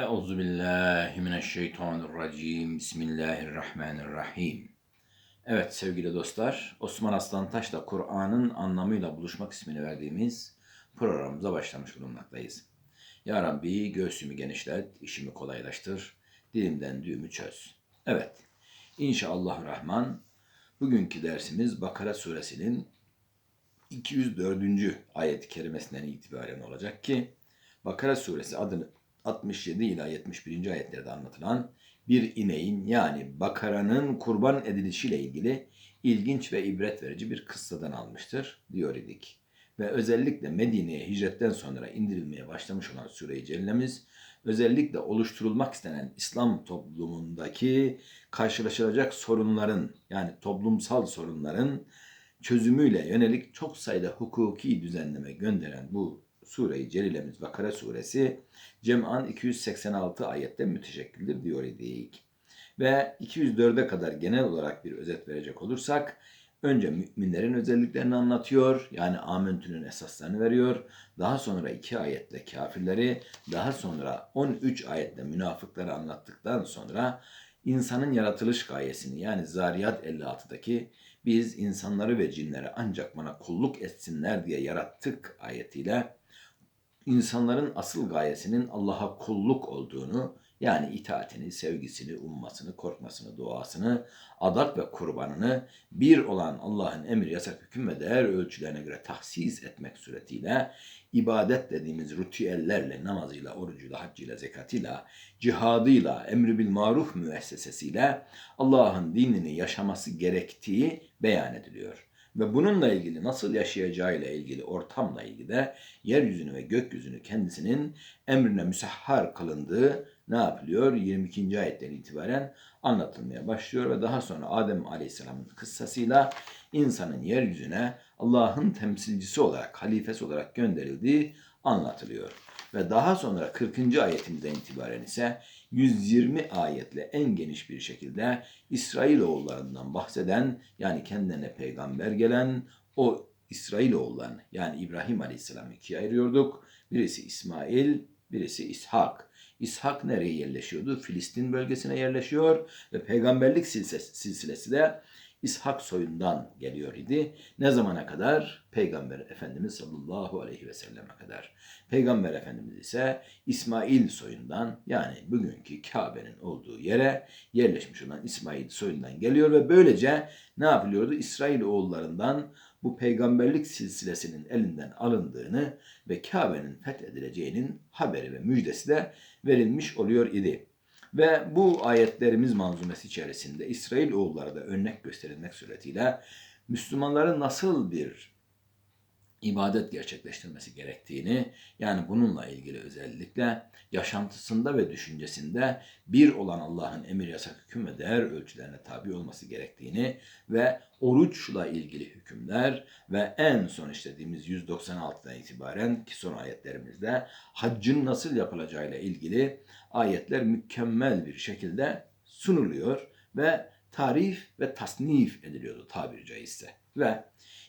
Euzu billahi mineşşeytanirracim. Bismillahirrahmanirrahim. Evet sevgili dostlar, Osman Aslan Taş'la Kur'an'ın anlamıyla buluşmak ismini verdiğimiz programımıza başlamış bulunmaktayız. Ya Rabbi göğsümü genişlet, işimi kolaylaştır, dilimden düğümü çöz. Evet, İnşallah Rahman, bugünkü dersimiz Bakara suresinin 204. ayet-i kerimesinden itibaren olacak ki, Bakara suresi adını 67 ila 71. ayetlerde anlatılan bir ineğin yani bakaranın kurban edilişiyle ilgili ilginç ve ibret verici bir kıssadan almıştır diyor idik. Ve özellikle Medine'ye hicretten sonra indirilmeye başlamış olan Sure-i Celle'miz özellikle oluşturulmak istenen İslam toplumundaki karşılaşılacak sorunların yani toplumsal sorunların çözümüyle yönelik çok sayıda hukuki düzenleme gönderen bu Sure-i Celilemiz Bakara suresi Cem'an 286 ayette müteşekkildir diyor idik. Ve 204'e kadar genel olarak bir özet verecek olursak önce müminlerin özelliklerini anlatıyor. Yani amentünün esaslarını veriyor. Daha sonra iki ayetle kafirleri, daha sonra 13 ayetle münafıkları anlattıktan sonra insanın yaratılış gayesini yani Zariyat 56'daki biz insanları ve cinleri ancak bana kulluk etsinler diye yarattık ayetiyle insanların asıl gayesinin Allah'a kulluk olduğunu, yani itaatini, sevgisini, ummasını, korkmasını, duasını, adak ve kurbanını bir olan Allah'ın emir, yasak, hüküm ve değer ölçülerine göre tahsis etmek suretiyle ibadet dediğimiz ritüellerle, namazıyla, orucuyla, haccıyla, zekatıyla, cihadıyla, emri bil maruf müessesesiyle Allah'ın dinini yaşaması gerektiği beyan ediliyor ve bununla ilgili nasıl yaşayacağıyla ilgili ortamla ilgili de yeryüzünü ve gökyüzünü kendisinin emrine müsahhar kılındığı ne yapılıyor? 22. ayetten itibaren anlatılmaya başlıyor ve daha sonra Adem Aleyhisselam'ın kıssasıyla insanın yeryüzüne Allah'ın temsilcisi olarak, halifesi olarak gönderildiği anlatılıyor. Ve daha sonra 40. ayetimizden itibaren ise 120 ayetle en geniş bir şekilde İsrailoğullarından bahseden yani kendilerine peygamber gelen o İsrailoğullarını yani İbrahim Aleyhisselam'ı ikiye ayırıyorduk. Birisi İsmail, birisi İshak. İshak nereye yerleşiyordu? Filistin bölgesine yerleşiyor ve peygamberlik silsilesi de İshak soyundan geliyor idi. Ne zamana kadar? Peygamber Efendimiz sallallahu aleyhi ve selleme kadar. Peygamber Efendimiz ise İsmail soyundan yani bugünkü Kabe'nin olduğu yere yerleşmiş olan İsmail soyundan geliyor ve böylece ne yapılıyordu? İsrail oğullarından bu peygamberlik silsilesinin elinden alındığını ve Kabe'nin fethedileceğinin haberi ve müjdesi de verilmiş oluyor idi. Ve bu ayetlerimiz manzumesi içerisinde İsrail oğulları da örnek gösterilmek suretiyle Müslümanların nasıl bir ibadet gerçekleştirmesi gerektiğini yani bununla ilgili özellikle yaşantısında ve düşüncesinde bir olan Allah'ın emir yasak hüküm ve değer ölçülerine tabi olması gerektiğini ve oruçla ilgili hükümler ve en son işlediğimiz 196'dan itibaren ki son ayetlerimizde haccın nasıl yapılacağıyla ilgili ayetler mükemmel bir şekilde sunuluyor ve tarif ve tasnif ediliyordu tabiri caizse. Ve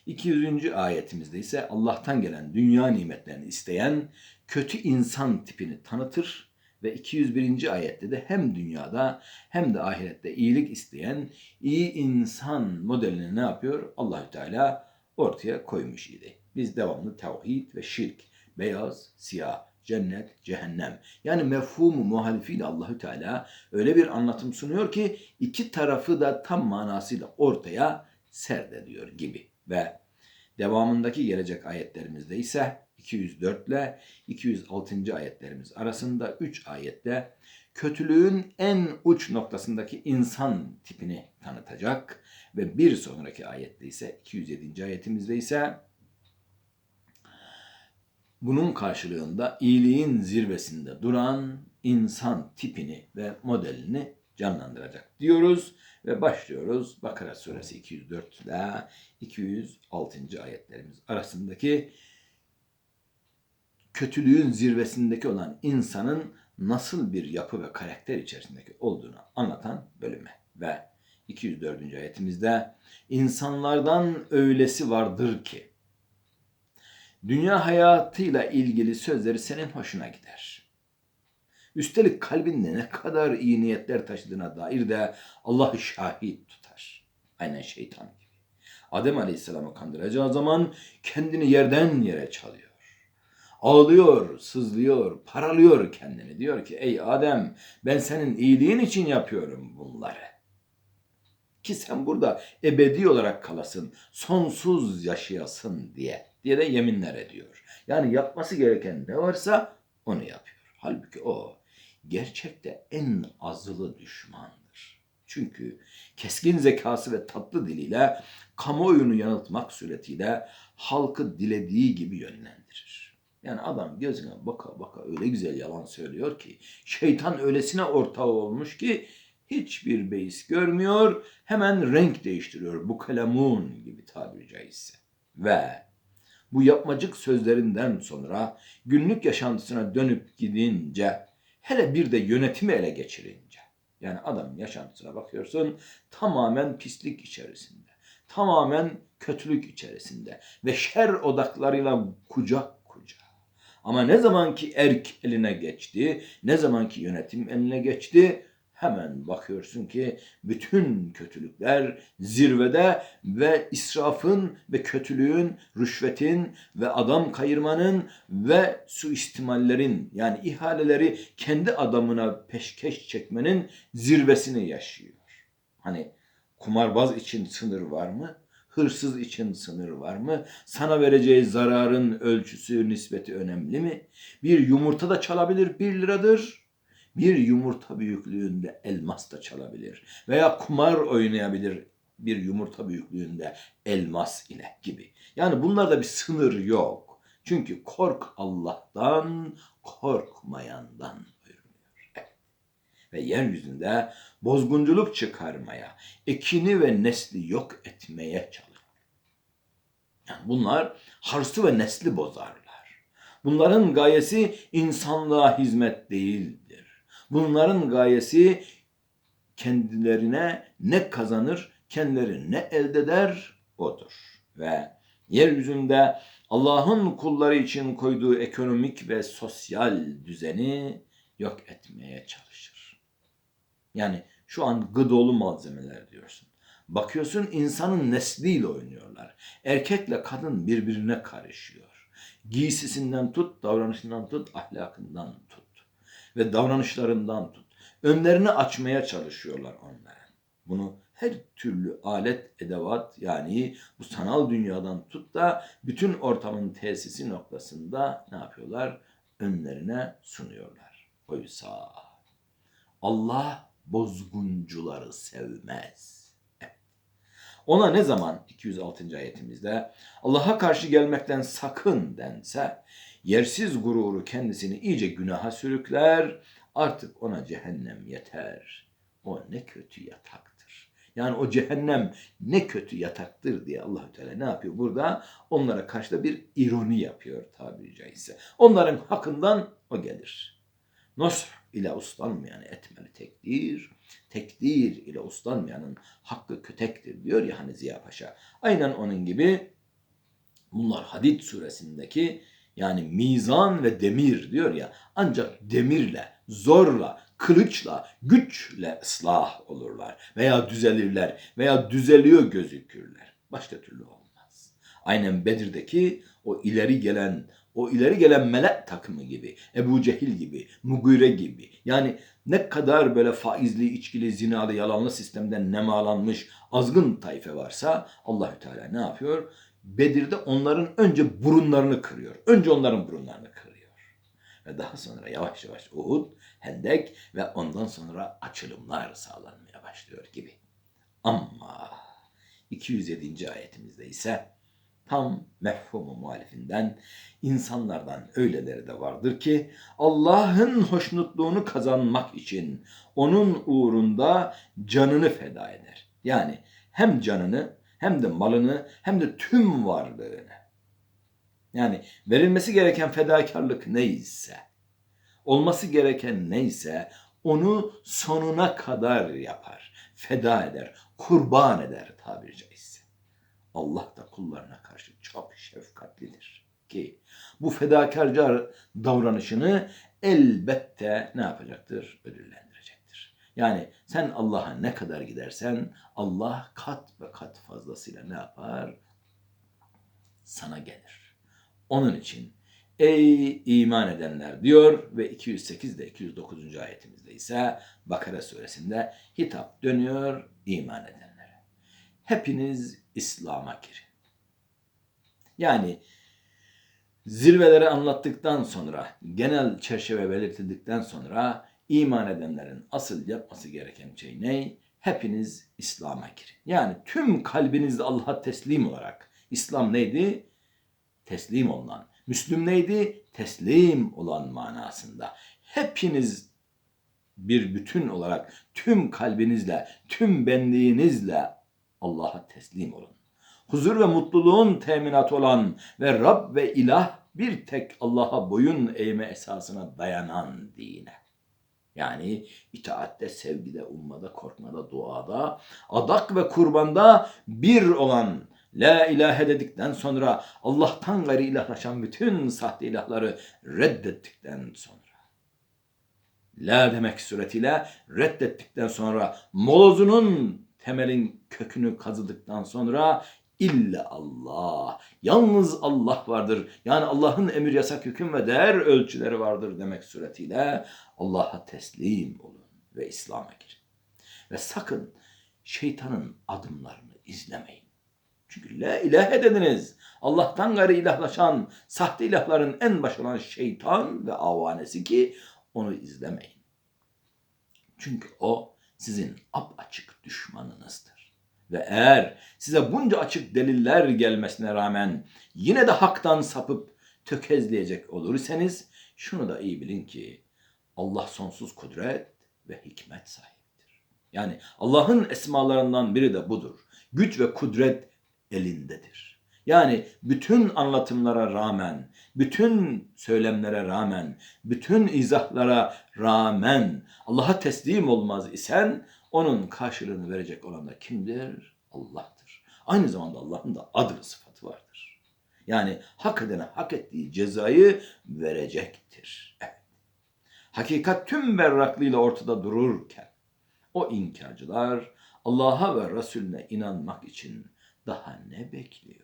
200. ayetimizde ise Allah'tan gelen dünya nimetlerini isteyen kötü insan tipini tanıtır ve 201. ayette de hem dünyada hem de ahirette iyilik isteyen iyi insan modelini ne yapıyor? Allahü Teala ortaya koymuş idi. Biz devamlı tevhid ve şirk, beyaz, siyah, cennet, cehennem. Yani mefhumu muhalifiyle Allahü Teala öyle bir anlatım sunuyor ki iki tarafı da tam manasıyla ortaya serdediyor gibi. Ve devamındaki gelecek ayetlerimizde ise 204 ile 206. ayetlerimiz arasında 3 ayette kötülüğün en uç noktasındaki insan tipini tanıtacak ve bir sonraki ayette ise 207. ayetimizde ise bunun karşılığında iyiliğin zirvesinde duran insan tipini ve modelini canlandıracak diyoruz ve başlıyoruz Bakara suresi 204 ile 206. ayetlerimiz arasındaki kötülüğün zirvesindeki olan insanın nasıl bir yapı ve karakter içerisindeki olduğunu anlatan bölüme ve 204. ayetimizde insanlardan öylesi vardır ki dünya hayatıyla ilgili sözleri senin hoşuna gider. Üstelik kalbinde ne kadar iyi niyetler taşıdığına dair de Allah'ı şahit tutar. Aynen şeytan gibi. Adem Aleyhisselam'ı kandıracağı zaman kendini yerden yere çalıyor. Ağlıyor, sızlıyor, paralıyor kendini. Diyor ki ey Adem ben senin iyiliğin için yapıyorum bunları. Ki sen burada ebedi olarak kalasın, sonsuz yaşayasın diye diye de yeminler ediyor. Yani yapması gereken ne varsa onu yapıyor. Halbuki o gerçekte en azılı düşmandır. Çünkü keskin zekası ve tatlı diliyle kamuoyunu yanıltmak suretiyle halkı dilediği gibi yönlendirir. Yani adam gözüne baka baka öyle güzel yalan söylüyor ki şeytan öylesine ortağı olmuş ki hiçbir beis görmüyor hemen renk değiştiriyor bu kalemun gibi tabiri caizse. Ve bu yapmacık sözlerinden sonra günlük yaşantısına dönüp gidince hele bir de yönetimi ele geçirince yani adamın yaşantısına bakıyorsun tamamen pislik içerisinde. Tamamen kötülük içerisinde ve şer odaklarıyla kucak kucak. Ama ne zaman ki erk eline geçti, ne zaman ki yönetim eline geçti, hemen bakıyorsun ki bütün kötülükler zirvede ve israfın ve kötülüğün, rüşvetin ve adam kayırmanın ve suistimallerin yani ihaleleri kendi adamına peşkeş çekmenin zirvesini yaşıyor. Hani kumarbaz için sınır var mı? Hırsız için sınır var mı? Sana vereceği zararın ölçüsü, nispeti önemli mi? Bir yumurta da çalabilir bir liradır bir yumurta büyüklüğünde elmas da çalabilir veya kumar oynayabilir bir yumurta büyüklüğünde elmas ile gibi. Yani bunlarda bir sınır yok. Çünkü kork Allah'tan, korkmayandan buyuruyor. Evet. Ve yeryüzünde bozgunculuk çıkarmaya, ekini ve nesli yok etmeye çalışır. Yani bunlar harsı ve nesli bozarlar. Bunların gayesi insanlığa hizmet değildir. Bunların gayesi kendilerine ne kazanır, kendileri ne elde eder odur. Ve yeryüzünde Allah'ın kulları için koyduğu ekonomik ve sosyal düzeni yok etmeye çalışır. Yani şu an gıdolu malzemeler diyorsun. Bakıyorsun insanın nesliyle oynuyorlar. Erkekle kadın birbirine karışıyor. Giysisinden tut, davranışından tut, ahlakından tut ve davranışlarından tut. Önlerini açmaya çalışıyorlar onlara. Bunu her türlü alet, edevat yani bu sanal dünyadan tut da bütün ortamın tesisi noktasında ne yapıyorlar? Önlerine sunuyorlar. Oysa Allah bozguncuları sevmez. Ona ne zaman 206. ayetimizde Allah'a karşı gelmekten sakın dense yersiz gururu kendisini iyice günaha sürükler. Artık ona cehennem yeter. O ne kötü yataktır. Yani o cehennem ne kötü yataktır diye Allahü Teala ne yapıyor burada? Onlara karşı da bir ironi yapıyor tabiri caizse. Onların hakkından o gelir. Nush ile uslanmayan etmeli tekdir. Tekdir ile uslanmayanın hakkı kötektir diyor ya hani Ziya Paşa. Aynen onun gibi bunlar Hadid suresindeki yani mizan ve demir diyor ya ancak demirle, zorla, kılıçla, güçle ıslah olurlar veya düzelirler veya düzeliyor gözükürler. Başka türlü olmaz. Aynen Bedir'deki o ileri gelen o ileri gelen melek takımı gibi, Ebu Cehil gibi, Mugire gibi. Yani ne kadar böyle faizli, içkili, zinalı, yalanlı sistemden nemalanmış azgın tayfe varsa Allahü Teala ne yapıyor? Bedir'de onların önce burunlarını kırıyor. Önce onların burunlarını kırıyor. Ve daha sonra yavaş yavaş Uhud, Hendek ve ondan sonra açılımlar sağlanmaya başlıyor gibi. Ama 207. ayetimizde ise tam mefhumu muhalifinden insanlardan öyleleri de vardır ki Allah'ın hoşnutluğunu kazanmak için onun uğrunda canını feda eder. Yani hem canını hem de malını hem de tüm varlığını. Yani verilmesi gereken fedakarlık neyse, olması gereken neyse onu sonuna kadar yapar, feda eder, kurban eder tabiri caizse. Allah da kullarına karşı çok şefkatlidir ki bu fedakarca davranışını elbette ne yapacaktır? Ödüllendirecektir. Yani sen Allah'a ne kadar gidersen Allah kat ve kat fazlasıyla ne yapar? Sana gelir. Onun için ey iman edenler diyor ve 208 ile 209. ayetimizde ise Bakara suresinde hitap dönüyor iman edenlere. Hepiniz İslam'a girin. Yani zirveleri anlattıktan sonra, genel çerçeve belirtildikten sonra iman edenlerin asıl yapması gereken şey ne? Hepiniz İslam'a girin. Yani tüm kalbinizle Allah'a teslim olarak. İslam neydi? Teslim olunan. Müslüm neydi? Teslim olan manasında. Hepiniz bir bütün olarak tüm kalbinizle, tüm benliğinizle Allah'a teslim olun. Huzur ve mutluluğun teminatı olan ve Rab ve ilah bir tek Allah'a boyun eğme esasına dayanan dine. Yani itaatte, sevgide, ummada, korkmada, duada, adak ve kurbanda bir olan La ilahe dedikten sonra Allah'tan gayri ilahlaşan bütün sahte ilahları reddettikten sonra. La demek suretiyle reddettikten sonra molozunun temelin kökünü kazıdıktan sonra illa Allah. Yalnız Allah vardır. Yani Allah'ın emir, yasak, hüküm ve değer ölçüleri vardır demek suretiyle Allah'a teslim olun ve İslam'a girin. Ve sakın şeytanın adımlarını izlemeyin. Çünkü la ilahe dediniz. Allah'tan gayri ilahlaşan sahte ilahların en başı olan şeytan ve avanesi ki onu izlemeyin. Çünkü o sizin açık düşmanınızdır. Ve eğer size bunca açık deliller gelmesine rağmen yine de haktan sapıp tökezleyecek olursanız şunu da iyi bilin ki Allah sonsuz kudret ve hikmet sahiptir. Yani Allah'ın esmalarından biri de budur. Güç ve kudret elindedir. Yani bütün anlatımlara rağmen, bütün söylemlere rağmen, bütün izahlara rağmen Allah'a teslim olmaz isen onun karşılığını verecek olan da kimdir? Allah'tır. Aynı zamanda Allah'ın da adı sıfatı vardır. Yani hak edene hak ettiği cezayı verecektir. Evet. Hakikat tüm berraklığıyla ortada dururken o inkarcılar Allah'a ve Resulüne inanmak için daha ne bekliyor?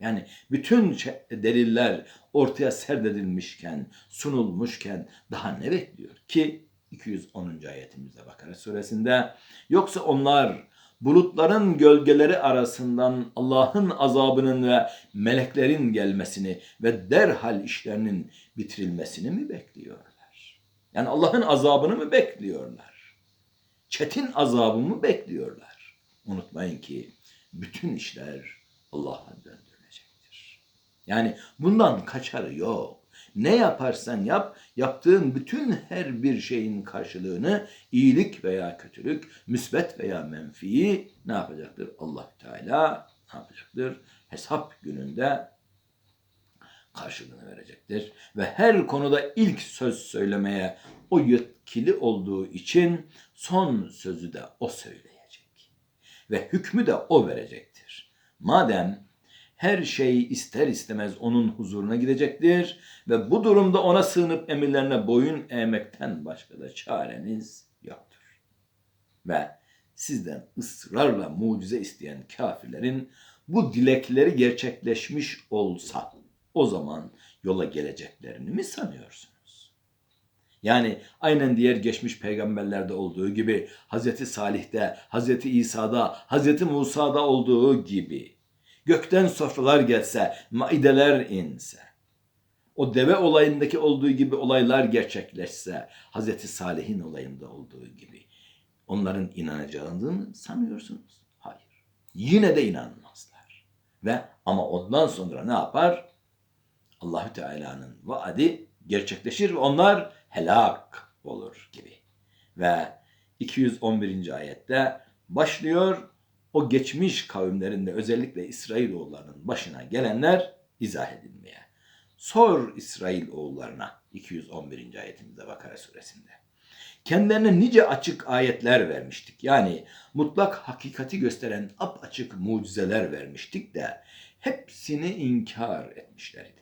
Yani bütün deliller ortaya serdedilmişken, sunulmuşken daha ne bekliyor ki 210. ayetimizde Bakara suresinde yoksa onlar bulutların gölgeleri arasından Allah'ın azabının ve meleklerin gelmesini ve derhal işlerinin bitirilmesini mi bekliyorlar? Yani Allah'ın azabını mı bekliyorlar? Çetin azabı mı bekliyorlar? Unutmayın ki bütün işler Allah'a döndürülecektir. Yani bundan kaçarı yok. Ne yaparsan yap, yaptığın bütün her bir şeyin karşılığını iyilik veya kötülük, müsbet veya menfiyi ne yapacaktır? Allah Teala ne yapacaktır? Hesap gününde karşılığını verecektir. Ve her konuda ilk söz söylemeye o yetkili olduğu için son sözü de o söyleyecek. Ve hükmü de o verecektir. Madem her şey ister istemez onun huzuruna gidecektir ve bu durumda ona sığınıp emirlerine boyun eğmekten başka da çareniz yoktur. Ve sizden ısrarla mucize isteyen kafirlerin bu dilekleri gerçekleşmiş olsa o zaman yola geleceklerini mi sanıyorsunuz? Yani aynen diğer geçmiş peygamberlerde olduğu gibi Hz. Salih'te, Hz. İsa'da, Hz. Musa'da olduğu gibi gökten sofralar gelse, maideler inse, o deve olayındaki olduğu gibi olaylar gerçekleşse, Hz. Salih'in olayında olduğu gibi onların inanacağını mı sanıyorsunuz? Hayır. Yine de inanmazlar. Ve ama ondan sonra ne yapar? Allahü Teala'nın vaadi gerçekleşir ve onlar helak olur gibi. Ve 211. ayette başlıyor o geçmiş kavimlerinde özellikle İsrailoğullarının başına gelenler izah edilmeye. Sor İsrail oğullarına 211. ayetimizde Bakara suresinde. Kendilerine nice açık ayetler vermiştik. Yani mutlak hakikati gösteren açık mucizeler vermiştik de hepsini inkar etmişlerdi.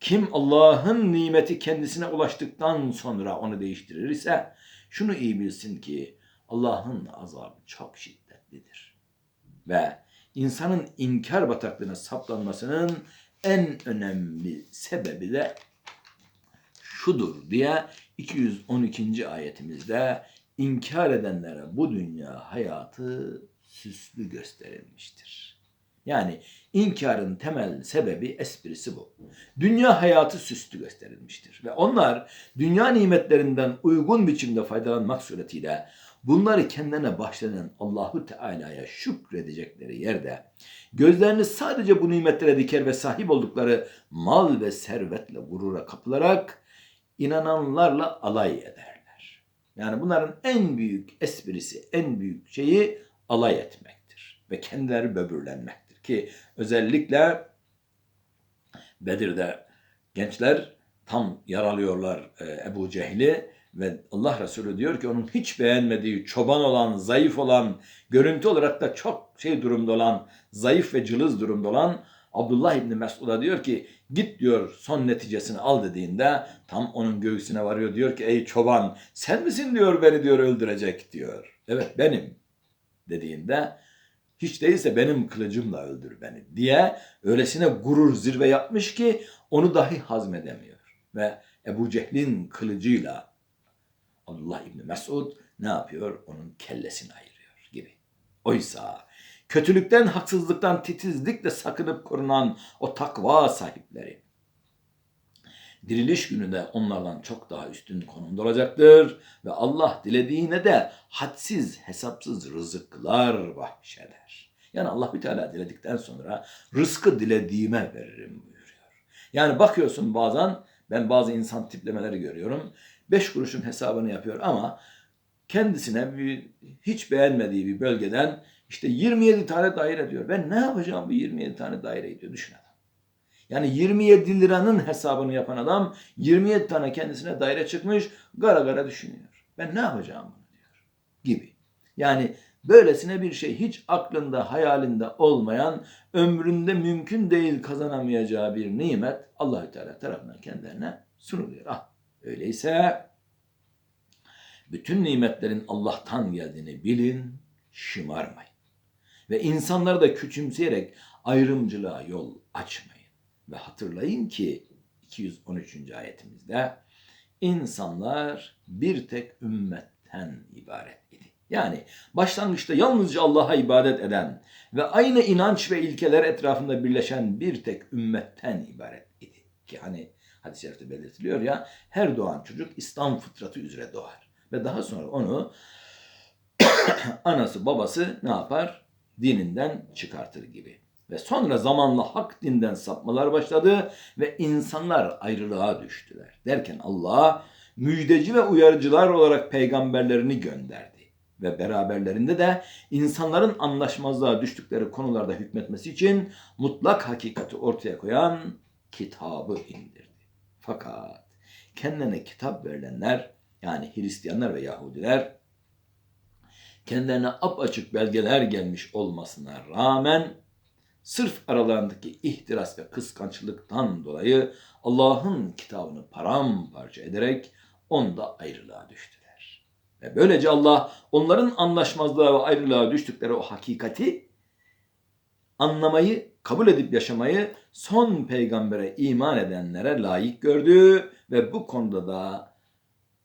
Kim Allah'ın nimeti kendisine ulaştıktan sonra onu değiştirir ise şunu iyi bilsin ki Allah'ın azabı çok şiddetlidir. Ve insanın inkar bataklığına saplanmasının en önemli sebebi de şudur diye 212. ayetimizde inkar edenlere bu dünya hayatı süslü gösterilmiştir. Yani inkarın temel sebebi esprisi bu. Dünya hayatı süslü gösterilmiştir ve onlar dünya nimetlerinden uygun biçimde faydalanmak suretiyle bunları kendine bahşeden Allahu Teala'ya şükredecekleri yerde gözlerini sadece bu nimetlere diker ve sahip oldukları mal ve servetle gurura kapılarak inananlarla alay ederler. Yani bunların en büyük esprisi, en büyük şeyi alay etmektir ve kendileri böbürlenmektir ki özellikle Bedir'de gençler tam yaralıyorlar e, Ebu Cehil'i ve Allah Resulü diyor ki onun hiç beğenmediği çoban olan, zayıf olan, görüntü olarak da çok şey durumda olan, zayıf ve cılız durumda olan Abdullah İbni Mesud'a diyor ki git diyor son neticesini al dediğinde tam onun göğsüne varıyor diyor ki ey çoban sen misin diyor beni diyor öldürecek diyor. Evet benim dediğinde hiç değilse benim kılıcımla öldür beni diye öylesine gurur zirve yapmış ki onu dahi hazmedemiyor. Ve Ebu Cehil'in kılıcıyla Abdullah İbni Mesud ne yapıyor? Onun kellesini ayırıyor gibi. Oysa kötülükten, haksızlıktan titizlikle sakınıp korunan o takva sahipleri diriliş günü de onlardan çok daha üstün konumda olacaktır ve Allah dilediğine de hadsiz, hesapsız rızıklar bahşeder. Yani Allah bir Teala diledikten sonra rızkı dilediğime veririm buyuruyor. Yani bakıyorsun bazen ben bazı insan tiplemeleri görüyorum. Beş kuruşun hesabını yapıyor ama kendisine bir, hiç beğenmediği bir bölgeden işte 27 tane daire diyor. Ben ne yapacağım bu 27 tane daireyi diyor düşün adam. Yani 27 liranın hesabını yapan adam 27 tane kendisine daire çıkmış gara gara düşünüyor. Ben ne yapacağım bunu diyor gibi. Yani böylesine bir şey hiç aklında hayalinde olmayan ömründe mümkün değil kazanamayacağı bir nimet Allahü Teala tarafından kendilerine sunuluyor. Ah öyleyse bütün nimetlerin Allah'tan geldiğini bilin, şımarmayın. Ve insanları da küçümseyerek ayrımcılığa yol açmayın. Ve hatırlayın ki 213. ayetimizde insanlar bir tek ümmetten ibaret idi. Yani başlangıçta yalnızca Allah'a ibadet eden ve aynı inanç ve ilkeler etrafında birleşen bir tek ümmetten ibaret idi. Ki hani hadis-i şerifte belirtiliyor ya her doğan çocuk İslam fıtratı üzere doğar. Ve daha sonra onu anası babası ne yapar? Dininden çıkartır gibi. Ve sonra zamanla hak dinden sapmalar başladı ve insanlar ayrılığa düştüler. Derken Allah müjdeci ve uyarıcılar olarak peygamberlerini gönderdi. Ve beraberlerinde de insanların anlaşmazlığa düştükleri konularda hükmetmesi için mutlak hakikati ortaya koyan kitabı indirdi. Fakat kendine kitap verilenler yani Hristiyanlar ve Yahudiler kendilerine apaçık belgeler gelmiş olmasına rağmen sırf aralarındaki ihtiras ve kıskançlıktan dolayı Allah'ın kitabını paramparça ederek onda ayrılığa düştüler. Ve böylece Allah onların anlaşmazlığa ve ayrılığa düştükleri o hakikati anlamayı, kabul edip yaşamayı son peygambere iman edenlere layık gördü ve bu konuda da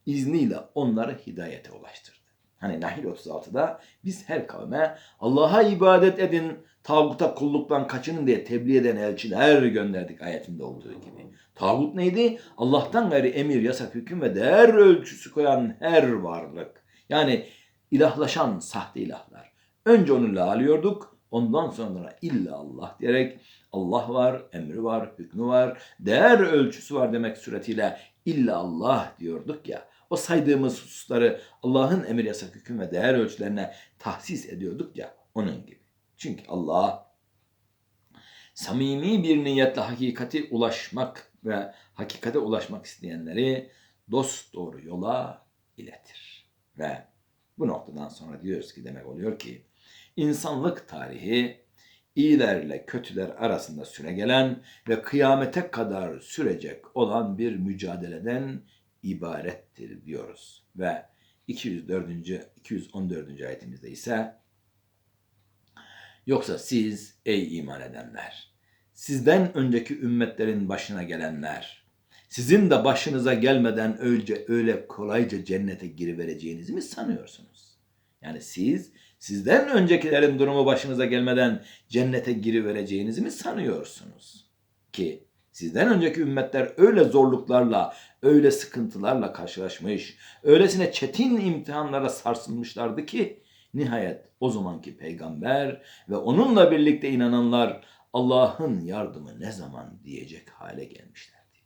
izniyle onları hidayete ulaştırdı. Hani Nahil 36'da biz her kavme Allah'a ibadet edin, tağuta kulluktan kaçının diye tebliğ eden elçiler gönderdik ayetinde olduğu gibi. Tağut neydi? Allah'tan gayri emir, yasak, hüküm ve değer ölçüsü koyan her varlık. Yani ilahlaşan sahte ilahlar. Önce onu lağlıyorduk, ondan sonra illa Allah diyerek Allah var, emri var, hükmü var, değer ölçüsü var demek suretiyle illa Allah diyorduk ya. O saydığımız hususları Allah'ın emir yasak hüküm ve değer ölçülerine tahsis ediyorduk ya onun gibi. Çünkü Allah samimi bir niyetle hakikati ulaşmak ve hakikate ulaşmak isteyenleri dost doğru yola iletir. Ve bu noktadan sonra diyoruz ki demek oluyor ki insanlık tarihi iyilerle kötüler arasında süregelen ve kıyamete kadar sürecek olan bir mücadeleden ibarettir diyoruz. Ve 204. 214. ayetimizde ise Yoksa siz ey iman edenler, sizden önceki ümmetlerin başına gelenler, sizin de başınıza gelmeden önce öyle kolayca cennete girivereceğinizi mi sanıyorsunuz? Yani siz sizden öncekilerin durumu başınıza gelmeden cennete girivereceğinizi mi sanıyorsunuz? Ki sizden önceki ümmetler öyle zorluklarla, öyle sıkıntılarla karşılaşmış, öylesine çetin imtihanlara sarsılmışlardı ki nihayet o zamanki peygamber ve onunla birlikte inananlar Allah'ın yardımı ne zaman diyecek hale gelmişlerdi.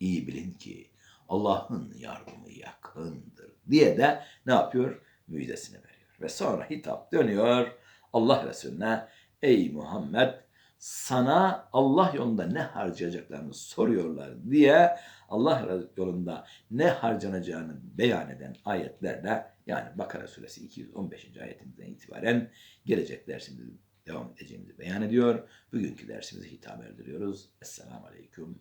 İyi bilin ki Allah'ın yardımı yakındır diye de ne yapıyor? Müjdesini veriyor. Ve sonra hitap dönüyor Allah Resulüne ey Muhammed sana Allah yolunda ne harcayacaklarını soruyorlar diye Allah yolunda ne harcanacağını beyan eden ayetlerle yani Bakara suresi 215. ayetinden itibaren gelecek dersimizde devam edeceğimizi beyan ediyor. Bugünkü dersimizi hitap erdiriyoruz. Esselamu Aleyküm